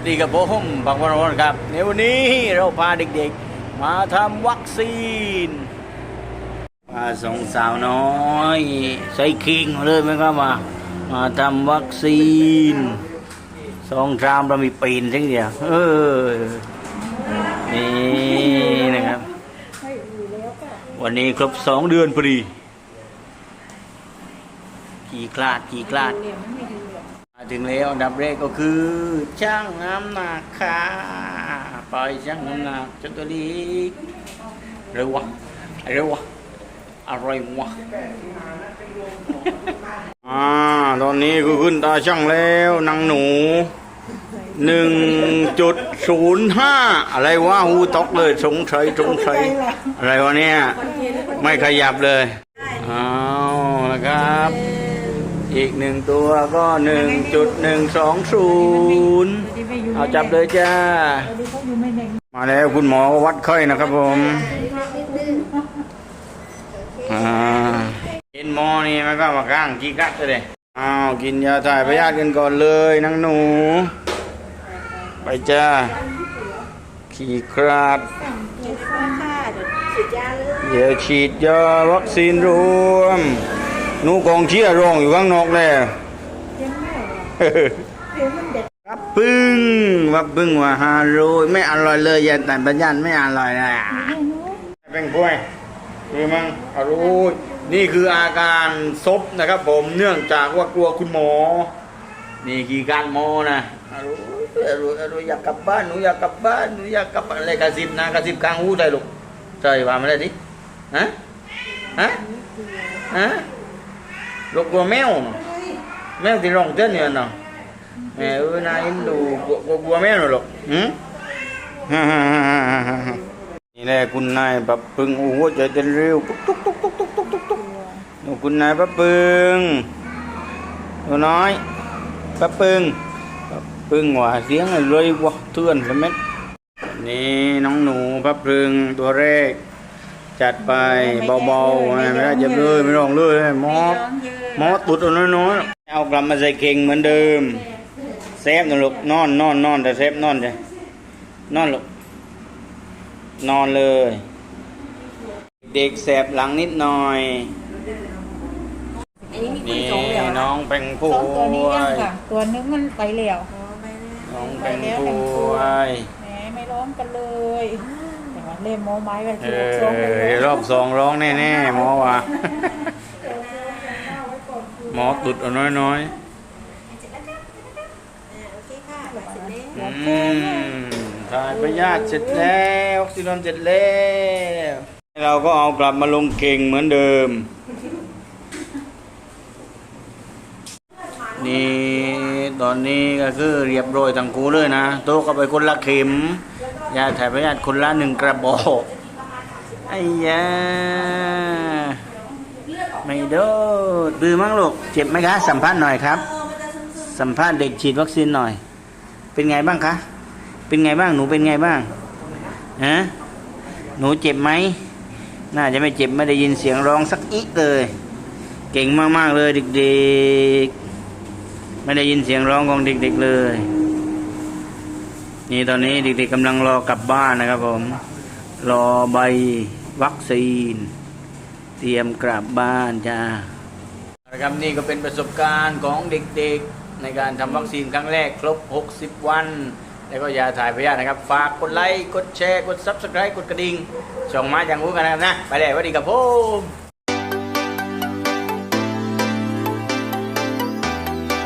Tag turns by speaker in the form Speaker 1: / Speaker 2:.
Speaker 1: วัสดีกับผมบังวรนครับ ในวันนี้เราพาเด็กๆ มาทำวัคซีนพาสองสาวน้อย ใส่คิงเลยไหมครับมามาทำวัคซีนสองทรามเรามีปีนทั้งเดียวเออนี่นะครับ วันนี้ครบสองเดือนพอดี กี่คลาดกี่คลาด ถึงแล้วอันดับแรกก็คือช่างน้ำหนักค่ะไปช่างน้ำหนักจนตัวนี้เร็ววะเร็ววะอะไรวะอ่าตอนนี้ก็ขึ้นตาช่างแล้วนางหนูหนึ่งจุดศูนย์ห้าอะไรวะหูตกเลยสงสัยสงสัยอะไรวะเนี่ย ไม่ขยับเลย เอาละครับ อีกหนึ่งตัวก็หนึ่งจุดหนึ่งสองศูนย์เอาจับเลยจ้า มาแล้วคุณหมอก็วัดไข้นะครับผมอ่ากินหมอนี่มันก็มาข้างกี่กัดเลยอ้าวกินยาถ่ายพยาธิกันก่อนเลยนังหนู ไปจ้า ขี่คราดเดี๋ยวฉีดยาวัคซีนรวม หนูกองเชียร์ร้องอยู่ข้างนอกแล้วครับปึ้งว่าปึ้งว่าฮาโรยไม่อร่อยเลยยาแต่ปัญญาไม่อร่อยเลยเป็นกล้วยคือมั้งอร่อยนี่คืออาการซบนะครับผมเนื่องจากว่ากลัวคุณหมอ นี่คือการหมอนะอร่อยอร่อยอร่อยอยากกลับบ้านหนูอยากกลับบ้านหนูอยากกลับบ้านอะไรกระซิบนะกระซิบกลางหูได้ลูกใช่ว่ามาเลยดิฮะฮะฮะ ลูกกลัวแมวน่ะแมวที่ร้องเต้นเนี่ยน่ะแม่เอ้ยนายเอ็นดูกลัวกลัวกลัวแมวน่ะลูกหืมฮ่าฮ่าฮ่าฮ่าฮ่าฮ่านี่แหละคุณนายปรับปรึงโอ้โหใจเต้นเร็วตุ๊กตุ๊กตุ๊กตุ๊กตุ๊กตุ๊กตุ๊กตุ๊กนี่คุณนายปรับปรึงตัวน้อยปรับปรึงปรับปรึงว่าเสียงอะไรเลยวะเตือนใช่ไหมนี่น้องหนูปรับปรึงตัวแรกจัดไปเบาๆไม่ได้เจ็บเลยไม่ร้องเลยหมอหมอตุดเอาน้อยๆเอากลับมาใส่เข่งเหมือนเดิมเซฟนะลูกนอนนอนนอนแต่เซฟนอนเลยนอนลูกนอนเลย เด็กแสบหลังนิดหน่อย
Speaker 2: อันนี้มี
Speaker 1: นี่
Speaker 2: สองเหลี่ยม
Speaker 1: น้องแปงพู
Speaker 3: สองตัวนี้ยังค่ะ ตัวนึงมันไปแล้ว
Speaker 1: น้องแปงพู
Speaker 3: แหมไม่ร้องกันเลยแต่ว่าเล่มโมไม้กัน
Speaker 1: เอ
Speaker 3: คือร้องเลย
Speaker 1: อรอบสองร้องแน่ๆหมอว่าหม อตุดเอาน้อยๆ
Speaker 2: โอเคค่ะเสร็จแล้ว
Speaker 1: อืมถ่ายพยาธิเสร็จแล้วออกซิโดนเสร็จแล้ว เราก็เอากลับมาลงเก่งเหมือนเดิม นี่ตอนนี้ก็คือเรียบร้อยทั้งคู่เลยนะโต๊ะก็ไปคนละเข็ม ยาถ่ายพยาธิคนละหนึ่งกระบอกไอ้ยา ไม่โดดดื้อมั้งลูกเจ็บไหมคะ สัมภาษณ์หน่อยครับ สัมภาษณ์เด็กฉีดวัคซีนหน่อย เป็นไงบ้างคะ เป็นไงบ้างหนูเป็นไงบ้างฮะหนูเจ็บไหมน่าจะไม่เจ็บไม่ได้ยินเสียงร้องสักอิเลย เก่งมากๆเลยเด็กๆ ไม่ได้ยินเสียงร้องของเด็กๆเลย นี่ตอนนี้เด็กๆกำลังรอกลับบ้านนะครับผม รอใบวัคซีน เตรียมกลับบ้านจ้านะครับนี่ก็เป็นประสบการณ์ของเด็กๆ ในการทำวัคซีนครั้งแรกครบ 60 วัน แล้วก็อย่าถ่ายพยาธินะครับ ฝากกดไลค์ กดแชร์ กดซับสไคร b e กดกระดิ่งช่องมาอย่างรู้กันนะครับนะ ไปเลยสวัสดีครับผม